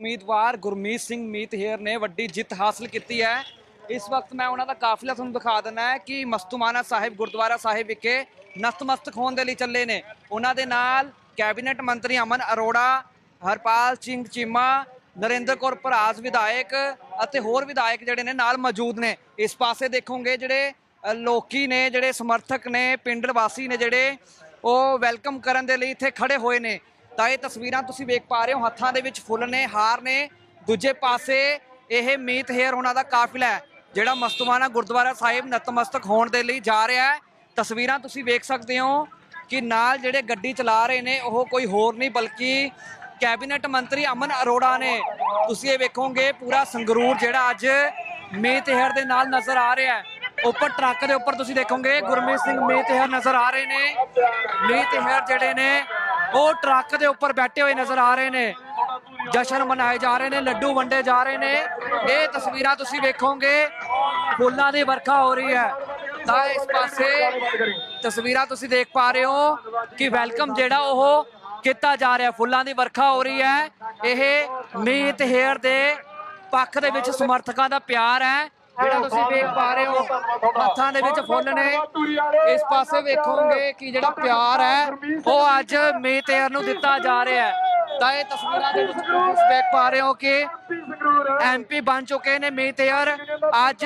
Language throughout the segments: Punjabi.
ਉਮੀਦਵਾਰ ਗੁਰਮੀਤ ਸਿੰਘ ਮੀਤ ਹੇਰ ਨੇ ਵੱਡੀ ਜਿੱਤ ਹਾਸਲ ਕੀਤੀ ਹੈ। ਇਸ ਵਕਤ ਮੈਂ ਉਹਨਾਂ ਦਾ ਕਾਫਲਾ ਤੁਹਾਨੂੰ ਦਿਖਾ ਦਿੰਦਾ ਹੈ ਕਿ ਮਸਤੂਮਾਨਾ ਸਾਹਿਬ ਗੁਰਦੁਆਰਾ ਸਾਹਿਬ ਵਿਖੇ ਨਤਮਸਤਕ ਹੋਣ ਦੇ ਲਈ ਚੱਲੇ ਨੇ। ਉਹਨਾਂ ਦੇ ਨਾਲ ਕੈਬਨਿਟ ਮੰਤਰੀ ਅਮਨ ਅਰੋੜਾ ਹਰਪਾਲ ਸਿੰਘ ਚੀਮਾ ਨਰਿੰਦਰ ਕੌਰ ਭਰਾਸ ਵਿਧਾਇਕ ਅਤੇ ਹੋਰ ਵਿਧਾਇਕ ਜਿਹੜੇ ਨੇ ਨਾਲ ਮੌਜੂਦ ਨੇ। ਇਸ ਪਾਸੇ ਦੇਖੋਗੇ ਜਿਹੜੇ ਅ, ਲੋਕੀ ਨੇ ਜਿਹੜੇ ਸਮਰਥਕ ਨੇ ਪਿੰਡ ਵਾਸੀ ਨੇ ਜਿਹੜੇ ਉਹ ਵੈਲਕਮ ਕਰਨ ਦੇ ਲਈ ਇੱਥੇ ਖੜੇ ਹੋਏ ਨੇ। ਤਾਂ ਇਹ ਤਸਵੀਰਾਂ ਤੁਸੀਂ ਵੇਖ ਪਾ ਰਹੇ ਹੋ, ਹੱਥਾਂ ਦੇ ਵਿੱਚ ਫੁੱਲ ਨੇ, ਹਾਰ ਨੇ। ਦੂਜੇ ਪਾਸੇ ਇਹ ਮੀਤ ਹੇਅਰ ਉਹਨਾਂ ਦਾ ਕਾਫਿਲਾ ਹੈ, ਜਿਹੜਾ ਮਸਤੂਮਾਨਾ ਗੁਰਦੁਆਰਾ ਸਾਹਿਬ ਨਤਮਸਤਕ ਹੋਣ ਦੇ ਲਈ ਜਾ ਰਿਹਾ ਹੈ। ਤਸਵੀਰਾਂ ਤੁਸੀਂ ਵੇਖ ਸਕਦੇ ਹੋ ਕਿ ਨਾਲ ਜਿਹੜੇ ਗੱਡੀ ਚਲਾ ਰਹੇ ਨੇ, ਉਹ ਕੋਈ ਹੋਰ ਨਹੀਂ, ਬਲਕਿ ਕੈਬਨਿਟ ਮੰਤਰੀ ਅਮਨ ਅਰੋੜਾ ਨੇ। ਤੁਸੀਂ ਇਹ ਵੇਖੋਗੇ, ਪੂਰਾ ਸੰਗਰੂਰ ਜਿਹੜਾ ਅੱਜ ਮੀਤ ਦੇ ਨਾਲ ਨਜ਼ਰ ਆ ਰਿਹਾ ਹੈ। ਉੱਪਰ ਟਰੱਕ ਦੇ ਉੱਪਰ ਤੁਸੀਂ ਦੇਖੋਗੇ, ਗੁਰਮੀਤ ਸਿੰਘ ਮੀਤ ਨਜ਼ਰ ਆ ਰਹੇ ਨੇ। ਮੀਤ ਹੇਅਰ ਜਿਹੜੇ ਨੇ ਉਹ ਟਰੱਕ ਦੇ ਉੱਪਰ ਬੈਠੇ ਹੋਏ ਨਜ਼ਰ ਆ ਰਹੇ ਨੇ। ਜਸ਼ਨ ਮਨਾਏ ਜਾ ਰਹੇ ਨੇ, ਲੱਡੂ ਵੰਡੇ ਜਾ ਰਹੇ ਨੇ। ਇਹ ਤਸਵੀਰਾਂ ਤੁਸੀਂ ਵੇਖੋਗੇ, ਫੁੱਲਾਂ ਦੀ ਵਰਖਾ ਹੋ ਰਹੀ ਹੈ। ਤਾਂ ਇਸ ਪਾਸੇ ਤਸਵੀਰਾਂ ਤੁਸੀਂ ਦੇਖ ਪਾ ਰਹੇ ਹੋ ਕਿ ਵੈਲਕਮ ਜਿਹੜਾ ਉਹ ਕੀਤਾ ਜਾ ਰਿਹਾ। ਫੁੱਲਾਂ ਦੀ ਵਰਖਾ ਹੋ ਰਹੀ ਹੈ। ਇਹ ਮੀਤ ਹੇਅਰ ਦੇ ਪੱਖ ਦੇ ਵਿੱਚ ਸਮਰਥਕਾਂ ਦਾ ਪਿਆਰ ਹੈ। ਜਿਹੜਾ ਤੁਸੀਂ ਵੇਖ ਪਾ ਰਹੇ ਹੋ ਹੱਥਾਂ ਦੇ ਵਿੱਚ ਫੁੱਲ ਨੇ। ਇਸ ਪਾਸੇ ਵੇਖੋਗੇ ਕਿ ਜਿਹੜਾ ਪਿਆਰ ਹੈ ਉਹ ਅੱਜ ਮੀਤ ਹੇਅਰ ਨੂੰ ਦਿੱਤਾ ਜਾ ਰਿਹਾ ਹੈ। ਤਾਂ ਇਹ ਤਸਵੀਰਾਂ ਦੇ ਵਿੱਚ ਤੁਸੀਂ ਵੇਖ ਪਾ ਰਹੇ ਹੋ ਕਿ ਐਮਪੀ ਬਣ ਚੁੱਕੇ ਨੇ ਮੀਤ ਹੇਅਰ ਅੱਜ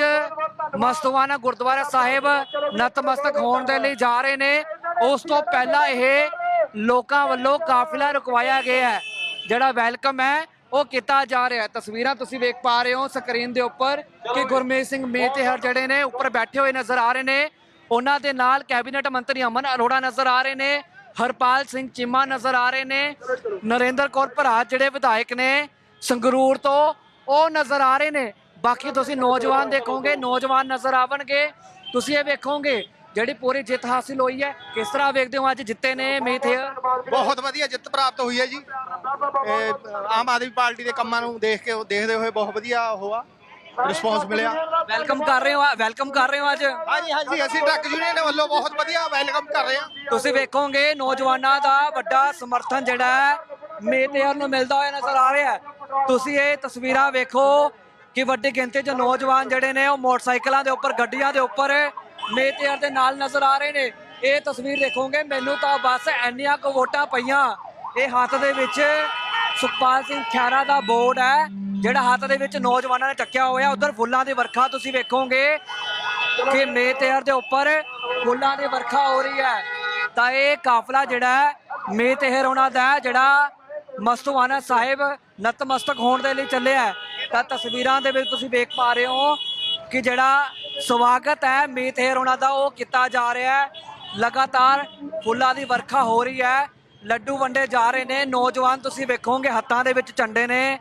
ਮਸਤਵਾਨਾ ਗੁਰਦੁਆਰਾ ਸਾਹਿਬ ਨਤਮਸਤਕ ਹੋਣ ਦੇ ਲਈ ਜਾ ਰਹੇ ਨੇ। ਉਸ ਤੋਂ ਪਹਿਲਾਂ ਇਹ ਲੋਕਾਂ ਵੱਲੋਂ ਕਾਫਿਲਾ ਰੁਕਵਾਇਆ ਗਿਆ ਹੈ ਜਿਹੜਾ ਵੈਲਕਮ ਹੈ। ਉਹ ਕੀਤਾ ਜਾ ਰਿਹਾ ਹੈ। ਤਸਵੀਰਾਂ ਤੁਸੀਂ ਵੇਖ ਪਾ ਰਹੇ ਹੋ ਸਕਰੀਨ ਦੇ ਉੱਪਰ ਕਿ ਗੁਰਮੀਤ ਸਿੰਘ ਮੇਤੇਹਰ ਜਿਹੜੇ ਨੇ ਉੱਪਰ ਬੈਠੇ ਹੋਏ ਨਜ਼ਰ ਆ ਰਹੇ ਨੇ। ਉਹਨਾਂ ਦੇ ਨਾਲ ਕੈਬਨਿਟ ਮੰਤਰੀ ਅਮਨ ਅਰੋੜਾ ਨਜ਼ਰ ਆ ਰਹੇ ਨੇ। ਹਰਪਾਲ ਸਿੰਘ ਚੀਮਾ ਨਜ਼ਰ ਆ ਰਹੇ ਨੇ। ਨਰਿੰਦਰ ਕੌਰ ਭਰਾ ਜਿਹੜੇ ਵਿਧਾਇਕ ਨੇ ਸੰਗਰੂਰ ਤੋਂ ਉਹ ਨਜ਼ਰ ਆ ਰਹੇ ਨੇ। ਬਾਕੀ ਤੁਸੀਂ ਨੌਜਵਾਨ ਦੇਖੋਗੇ ਨੌਜਵਾਨ ਨਜ਼ਰ ਆਵਣਗੇ। ਤੁਸੀਂ ਇਹ ਵੇਖੋਗੇ ਜਿਹੜੀ ਪੂਰੀ ਜਿੱਤ ਹਾਸਿਲ ਹੋਈ ਹੈ ਕਿਸ ਤਰ੍ਹਾਂ ਵੇਖਦੇ ਹੋ ਅੱਜ ਜਿੱਤੇ ਨੇ ਮੇਥੇਅਰ ਬਹੁਤ ਵਧੀਆ ਜਿੱਤ ਪ੍ਰਾਪਤ ਹੋਈ ਹੈ ਜੀ। ਆਮ ਆਦਮੀ ਪਾਰਟੀ ਦੇ ਕੰਮਾਂ ਨੂੰ ਦੇਖ ਕੇ ਦੇਖਦੇ ਹੋਏ ਬਹੁਤ ਵਧੀਆ ਹੋਆ ਰਿਸਪੌਂਸ ਮਿਲਿਆ। ਵੈਲਕਮ ਕਰ ਰਹੇ ਹੋ ਵੈਲਕਮ ਕਰ ਰਹੇ ਹੋ ਅੱਜ? ਹਾਂਜੀ ਹਾਂਜੀ ਅਸੀਂ ਟਰੱਕ ਯੂਨੀਅਨ ਵੱਲੋਂ ਬਹੁਤ ਵਧੀਆ ਵੈਲਕਮ ਕਰ ਰਹੇ ਹਾਂ। ਤੁਸੀਂ ਵੇਖੋਗੇ ਨੌਜਵਾਨਾਂ ਦਾ ਵੱਡਾ ਸਮਰਥਨ ਜਿਹੜਾ ਹੈ ਮੇਤੇਅਰ ਨੂੰ ਮਿਲਦਾ ਹੋਇਆ ਨਜ਼ਰ ਆ ਰਿਹਾ ਤੁਸੀਂ ਇਹ ਤਸਵੀਰਾਂ ਵੇਖੋ ਕਿ ਵੱਡੀ ਗਿਣਤੀ 'ਚ ਨੌਜਵਾਨ ਜਿਹੜੇ ਨੇ ਉਹ ਮੋਟਰਸਾਈਕਲਾਂ ਦੇ ਉੱਪਰ ਗੱਡੀਆਂ ਦੇ ਉੱਪਰ ਮੇਤੇਅਰ ਦੇ ਨਾਲ ਨਜ਼ਰ ਆ ਰਹੇ ਨੇ। ਇਹ ਤਸਵੀਰ ਦੇਖੋਗੇ, ਮੈਨੂੰ ਤਾਂ ਬਸ ਐਨੀਆਂ ਕੁ ਵੋਟਾਂ ਪਈਆਂ। ਇਹ ਹੱਥ ਦੇ ਵਿੱਚ ਸੁਖਪਾਲ ਸਿੰਘ ਖਿਆਰਾ ਦਾ ਬੋਰਡ ਹੈ, ਜਿਹੜਾ ਹੱਥ ਦੇ ਵਿੱਚ ਨੌਜਵਾਨਾਂ ਨੇ ਚੱਕਿਆ ਹੋਇਆ। ਉਧਰ ਫੁੱਲਾਂ ਦੀ ਵਰਖਾ ਤੁਸੀਂ ਵੇਖੋਗੇ ਕਿ ਮੇਤੇਹਰ ਦੇ ਉੱਪਰ ਫੁੱਲਾਂ ਦੀ ਵਰਖਾ ਹੋ ਰਹੀ ਹੈ। ਤਾਂ ਇਹ ਕਾਫਲਾ ਜਿਹੜਾ ਹੈ ਮੇਤੇਹਰ ਉਹਨਾਂ ਦਾ ਜਿਹੜਾ ਮਸਤੂਆਨਾ ਸਾਹਿਬ ਨਤਮਸਤਕ ਹੋਣ ਦੇ ਲਈ ਚੱਲਿਆ ਤਾਂ ਤਸਵੀਰਾਂ ਦੇ ਵਿੱਚ ਤੁਸੀਂ ਵੇਖ ਪਾ ਰਹੇ ਹੋ ਕਿ ਜਿਹੜਾ ਸਵਾਗਤ ਹੈ ਮੇਤੇਹਰ ਉਹਨਾਂ ਦਾ, ਉਹ ਕੀਤਾ ਜਾ ਰਿਹਾ ਹੈ। ਲਗਾਤਾਰ ਫੁੱਲਾਂ ਦੀ ਵਰਖਾ ਹੋ ਰਹੀ ਹੈ। ਲੱਡੂ ਵੰਡੇ ਜਾ ਰਹੇ ਨੇ। ਨੌਜਵਾਨ ਤੁਸੀਂ ਵੇਖੋਗੇ, ਹੱਥਾਂ ਦੇ ਵਿੱਚ ਝੰਡੇ ਨੇ।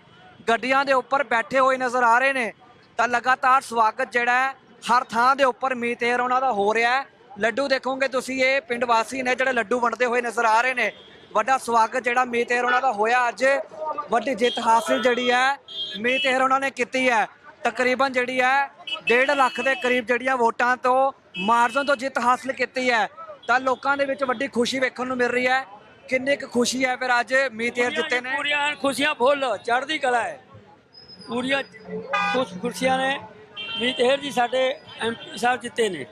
ਗੱਡੀਆਂ ਦੇ ਉੱਪਰ ਬੈਠੇ ਹੋਏ ਨਜ਼ਰ ਆ ਰਹੇ ਨੇ। ਤਾਂ ਲਗਾਤਾਰ ਸਵਾਗਤ ਜਿਹੜਾ ਹੈ, ਹਰ ਥਾਂ ਦੇ ਉੱਪਰ ਮੀਤੇਰ ਉਹਨਾਂ ਦਾ ਹੋ ਰਿਹਾ ਹੈ। ਲੱਡੂ ਦੇਖੋਗੇ ਤੁਸੀਂ, ਇਹ ਪਿੰਡ ਵਾਸੀ ਨੇ ਜਿਹੜੇ ਲੱਡੂ ਵੰਡਦੇ ਹੋਏ ਨਜ਼ਰ ਆ ਰਹੇ ਨੇ। ਵੱਡਾ ਸਵਾਗਤ ਜਿਹੜਾ ਮੀਤੇਰ ਉਹਨਾਂ ਦਾ ਹੋਇਆ ਅੱਜ। ਵੱਡੀ ਜਿੱਤ ਹਾਸਿਲ ਜਿਹੜੀ ਹੈ ਮੀਤੇਰ ਉਹਨਾਂ ਨੇ ਕੀਤੀ ਹੈ। ਤਕਰੀਬਨ ਜਿਹੜੀ ਹੈ 1.5 ਲੱਖ ਦੇ ਕਰੀਬ ਜਿਹੜੀਆਂ ਵੋਟਾਂ ਤੋਂ ਮਾਰਜਨ ਤੋਂ ਜਿੱਤ ਹਾਸਿਲ ਕੀਤੀ ਹੈ। ਤਾਂ ਲੋਕਾਂ ਦੇ ਵਿੱਚ ਵੱਡੀ ਖੁਸ਼ੀ ਵੇਖਣ ਨੂੰ ਮਿਲ ਰਹੀ ਹੈ। ਕਿੰਨੀ ਕੁ ਖੁਸ਼ੀ ਹੈ ਫਿਰ ਅੱਜ ਮੀਤੇਰ ਜਿੱਤੇ ਨੇ? ਪੂਰੀਆਂ ਖੁਸ਼ੀਆਂ ਫੁੱਲ ਚੜ੍ਹਦੀ ਕਲਾ ਹੈ। ਪੂਰੀਆਂ ਖੁਸ਼ ਖੁਸ਼ੀਆਂ ਨੇ। ਵੀ ਤੇਰ ਜੀ ਸਾਡੇ ਐਮਪੀ ਸਾਹਿਬ ਜਿੱਤੇ ਨੇ।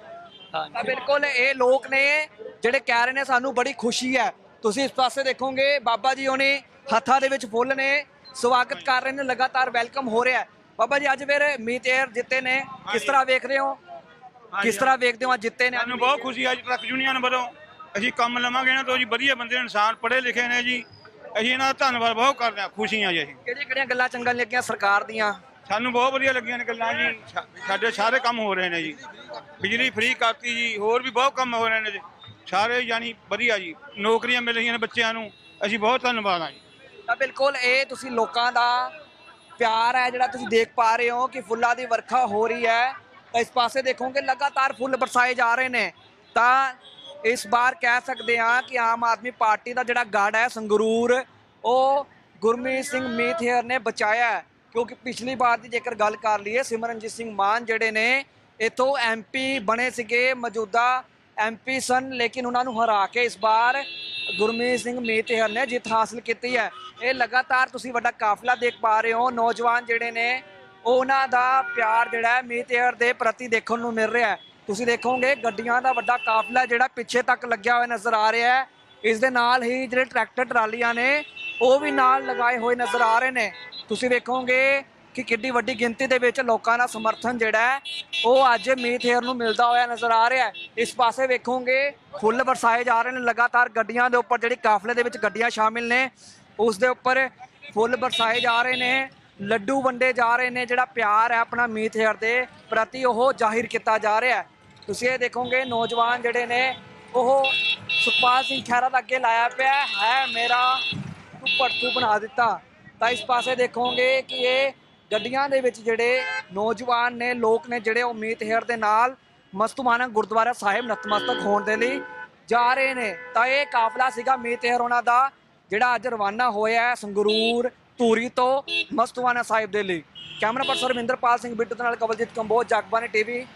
ਹਾਂ ਬਿਲਕੁਲ ਇਹ ਲੋਕ ਨੇ ਜਿਹੜੇ ਕਹਿ ਰਹੇ ਨੇ ਸਾਨੂੰ ਬੜੀ ਖੁਸ਼ੀ ਹੈ। ਤੁਸੀਂ ਇਸ ਪਾਸੇ ਦੇਖੋਗੇ ਬਾਬਾ ਜੀ ਉਹਨੇ ਹੱਥਾਂ ਦੇ ਵਿੱਚ ਫੁੱਲ ਨੇ। ਸਵਾਗਤ ਕਰ ਰਹੇ ਨੇ ਲਗਾਤਾਰ ਵੈਲਕਮ ਹੋ ਰਿਹਾ ਹੈ। ਬਾਬਾ ਜੀ ਅੱਜ ਫਿਰ ਮੀਤੇਰ ਜਿੱਤੇ ਨੇ। ਕਿਸ ਤਰ੍ਹਾਂ ਵੇਖ ਰਹੇ ਹੋ ਕਿਸ ਤਰ੍ਹਾਂ ਵੇਖਦੇ ਹੋ? ਅੱਜ ਜਿੱਤੇ ਨੇ। ਸਾਨੂੰ ਬਹੁਤ ਖੁਸ਼ੀ ਹੈ ਜੀ ਟਰੱਕ ਯੂਨੀਅਨ ਵੱਲੋਂ। ਅਸੀਂ ਕੰਮ ਲਵਾਂਗੇ ਇਹਨਾਂ ਤੋਂ ਜੀ ਵਧੀਆ ਬੰਦੇ ਇਨਸਾਨ ਪੜ੍ਹੇ ਲਿਖੇ ਨੇ ਜੀ। ਅਸੀਂ ਇਹਨਾਂ ਦਾ ਧੰਨਵਾਦ ਬਹੁਤ ਕਰਦੇ ਹਾਂ ਖੁਸ਼ੀਆਂ ਜੀ ਅਸੀਂ। ਕਿਹੜੀਆਂ ਕਿਹੜੀਆਂ ਗੱਲਾਂ ਚੰਗੀਆਂ ਲੱਗੀਆਂ ਸਰਕਾਰ ਦੀਆਂ? ਸਾਨੂੰ ਬਹੁਤ ਵਧੀਆ ਲੱਗੀਆਂ ਨੇ ਗੱਲਾਂ ਜੀ। ਸਾਡੇ ਸਾਰੇ ਕੰਮ ਹੋ ਰਹੇ ਨੇ ਜੀ। ਬਿਜਲੀ ਫ੍ਰੀ ਕਰਤੀ ਜੀ ਹੋਰ ਵੀ ਬਹੁਤ ਕੰਮ ਹੋ ਰਹੇ ਨੇ ਜੀ। ਸਾਰੇ ਯਾਨੀ ਵਧੀਆ ਜੀ। ਨੌਕਰੀਆਂ ਮਿਲ ਰਹੀਆਂ ਨੇ ਬੱਚਿਆਂ ਨੂੰ। ਅਸੀਂ ਬਹੁਤ ਧੰਨਵਾਦ ਹਾਂ ਜੀ। ਤਾਂ ਬਿਲਕੁਲ ਇਹ ਤੁਸੀਂ ਲੋਕਾਂ ਦਾ ਪਿਆਰ ਹੈ ਜਿਹੜਾ ਤੁਸੀਂ ਦੇਖ ਪਾ ਰਹੇ ਹੋ ਕਿ ਫੁੱਲਾਂ ਦੀ ਵਰਖਾ ਹੋ ਰਹੀ ਹੈ। ਤਾਂ ਇਸ ਪਾਸੇ ਦੇਖੋਗੇ ਲਗਾਤਾਰ ਫੁੱਲ ਬਰਸਾਏ ਜਾ ਰਹੇ ਨੇ। ਤਾਂ ਇਸ ਵਾਰ ਕਹਿ ਸਕਦੇ ਹਾਂ ਕਿ ਆਮ ਆਦਮੀ ਪਾਰਟੀ ਦਾ ਜਿਹੜਾ ਗੜ ਹੈ, ਸੰਗਰੂਰ, ਉਹ ਗੁਰਮੀਤ ਸਿੰਘ ਮੀਥੇਰ ਨੇ ਬਚਾਇਆ ਕਿਉਂਕਿ ਪਿਛਲੀ ਵਾਰ ਦੀ ਜੇਕਰ ਗੱਲ ਕਰ ਲਈਏ, ਸਿਮਰਨਜੀਤ ਸਿੰਘ ਮਾਨ ਜਿਹੜੇ ਨੇ, ਇਥੋਂ ਐਮਪੀ ਬਣੇ ਸੀਗੇ, ਮੌਜੂਦਾ ਐਮਪੀ ਸਨ, ਲੇਕਿਨ ਉਹਨਾਂ ਨੂੰ ਹਰਾ ਕੇ ਇਸ ਵਾਰ ਗੁਰਮੀਤ ਸਿੰਘ ਮੀਤਹਿਰ ਨੇ ਜਿੱਤ ਹਾਸਲ ਕੀਤੀ ਹੈ। ਇਹ ਲਗਾਤਾਰ ਤੁਸੀਂ ਵੱਡਾ ਕਾਫਲਾ ਦੇਖ ਪਾ ਰਹੇ ਹੋ। ਨੌਜਵਾਨ ਜਿਹੜੇ ਨੇ, ਉਹਨਾਂ ਦਾ ਪਿਆਰ ਜਿਹੜਾ ਹੈ ਮੀਤਹਿਰ ਦੇ ਪ੍ਰਤੀ ਦੇਖਣ ਨੂੰ ਮਿਲ ਰਿਹਾ ਹੈ। ਤੁਸੀਂ ਦੇਖੋਗੇ, ਗੱਡੀਆਂ ਦਾ ਵੱਡਾ ਕਾਫਲਾ ਜਿਹੜਾ ਪਿੱਛੇ ਤੱਕ ਲੱਗਿਆ ਹੋਇਆ ਨਜ਼ਰ ਆ ਰਿਹਾ ਹੈ। ਇਸ ਦੇ ਨਾਲ ਹੀ ਜਿਹੜੇ ਟਰੈਕਟਰ ਟਰਾਲੀਆਂ ਨੇ, ਉਹ ਵੀ ਨਾਲ ਲਗਾਏ ਹੋਏ ਨਜ਼ਰ ਆ ਰਹੇ ਨੇ। ਤੁਸੀਂ ਵੇਖੋਗੇ ਕਿ ਕਿੱਡੀ ਵੱਡੀ ਗਿਣਤੀ ਦੇ ਵਿੱਚ ਲੋਕਾਂ ਦਾ ਸਮਰਥਨ ਜਿਹੜਾ ਹੈ ਉਹ ਅੱਜ ਮੀਤ ਹੇਅਰ ਨੂੰ ਮਿਲਦਾ ਹੋਇਆ ਨਜ਼ਰ ਆ ਰਿਹਾ ਹੈ। ਇਸ ਪਾਸੇ ਵੇਖੋਗੇ ਫੁੱਲ ਵਰਸਾਏ ਜਾ ਰਹੇ ਨੇ ਲਗਾਤਾਰ ਗੱਡੀਆਂ ਦੇ ਉੱਪਰ ਜਿਹੜੀ ਕਾਫਲੇ ਦੇ ਵਿੱਚ ਗੱਡੀਆਂ ਸ਼ਾਮਿਲ ਨੇ ਉਸ ਦੇ ਉੱਪਰ ਫੁੱਲ ਵਰਸਾਏ ਜਾ ਰਹੇ ਨੇ ਲੱਡੂ ਵੰਡੇ ਜਾ ਰਹੇ ਨੇ ਜਿਹੜਾ ਪਿਆਰ ਹੈ ਆਪਣਾ ਮੀਤ ਹੇਅਰ ਦੇ ਪ੍ਰਤੀ ਉਹ ਜ਼ਾਹਿਰ ਕੀਤਾ ਜਾ ਰਿਹਾ ਹੈ। ਤੁਸੀਂ ਇਹ ਦੇਖੋਗੇ ਨੌਜਵਾਨ ਜਿਹੜੇ ਨੇ ਉਹ ਸੁਖਪਾਲ ਸਿੰਘ ਖਹਿਰਾ ਦਾ ਅੱਗੇ ਲਾਇਆ ਪਿਆ ਹੈ, ਮੇਰਾ ਤੂੰ ਭੜਥੂ ਬਣਾ ਦਿੱਤਾ। ਤਾਂ ਇਸ ਪਾਸੇ ਦੇਖੋਗੇ ਕਿ ਇਹ ਗੱਡੀਆਂ ਦੇ ਵਿੱਚ ਜਿਹੜੇ ਨੌਜਵਾਨ ਨੇ, ਲੋਕ ਨੇ ਜਿਹੜੇ ਉਹ ਮੀਤ ਹੇਅਰ ਦੇ ਨਾਲ ਮਸਤੂਮਾਨਾ ਗੁਰਦੁਆਰਾ ਸਾਹਿਬ ਨਤਮਸਤਕ ਹੋਣ ਦੇ ਲਈ ਜਾ ਰਹੇ ਨੇ। ਤਾਂ ਇਹ ਕਾਫਲਾ ਸੀਗਾ ਮੀਤ ਹੇਅਰ ਉਹਨਾਂ ਦਾ, ਜਿਹੜਾ ਅੱਜ ਰਵਾਨਾ ਹੋਇਆ ਹੈ ਸੰਗਰੂਰ, ਧੂਰੀ ਤੋਂ ਮਸਤੂਮਾਨਾ ਸਾਹਿਬ ਦੇ ਲਈ। ਕੈਮਰਾ ਪਰਸਨ ਰਵਿੰਦਰਪਾਲ ਸਿੰਘ ਬਿੱਟੂ ਦੇ ਨਾਲ ਕਵਲਜੀਤ ਕੰਬੋਜ, ਜਗਬਾਨੀ ਟੀਵੀ